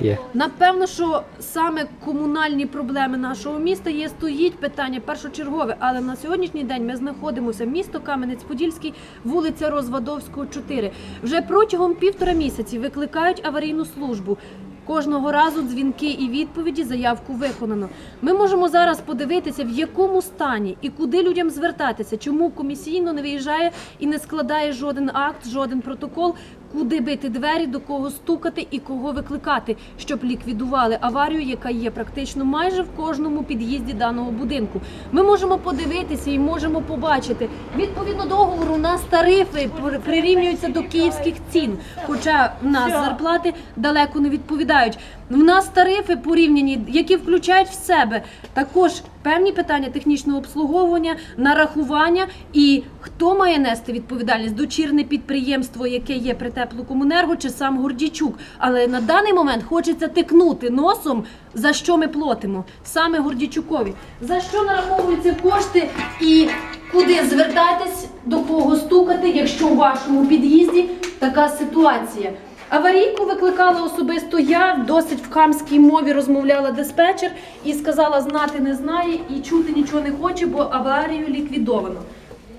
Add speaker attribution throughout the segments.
Speaker 1: Є.
Speaker 2: Напевно, що саме комунальні проблеми нашого міста є стоїть питання першочергове, але на сьогоднішній день ми знаходимося місто Кам'янець-Подільський, вулиця Розвадовського, 4. Вже протягом півтора місяці викликають аварійну службу. Кожного разу дзвінки і відповіді, заявку виконано. Ми можемо зараз подивитися, в якому стані і куди людям звертатися, чому комісійно не виїжджає і не складає жоден акт, жоден протокол, куди бити двері, до кого стукати і кого викликати, щоб ліквідували аварію, яка є практично майже в кожному під'їзді даного будинку. Ми можемо подивитися і можемо побачити. Відповідно договору, у нас тарифи прирівнюються до київських цін, хоча в нас зарплати далеко не відповідають. В нас тарифи порівняні, які включають в себе також певні питання технічного обслуговування, нарахування і хто має нести відповідальність дочірне підприємство, яке є при теплокомунерго, чи сам Гордічук. Але на даний момент хочеться тикнути носом, за що ми платимо саме Гордічукові, за що нараховуються кошти і куди звертатись, до кого стукати, якщо у вашому під'їзді така ситуація. Аварійку викликала особисто я, досить в хамській мові розмовляла диспетчер і сказала, знати не знає і чути нічого не хоче, бо аварію ліквідовано.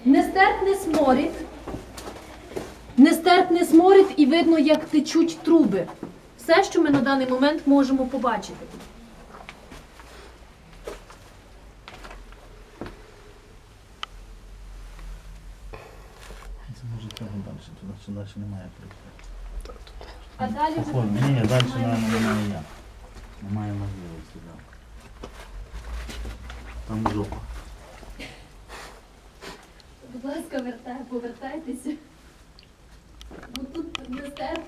Speaker 2: Нестерпний сморід, нестерпний сморід і видно, як течуть труби. Все, що ми на даний момент можемо побачити.
Speaker 3: Це може треба далі, туди далі немає прийти.
Speaker 2: А далі вже
Speaker 3: Походу, ні, далі, наверное, немає як. Немає можливості, так. Там жопа.
Speaker 2: Будь ласка, вертай, повертайтеся. Бо тут не нестерпно.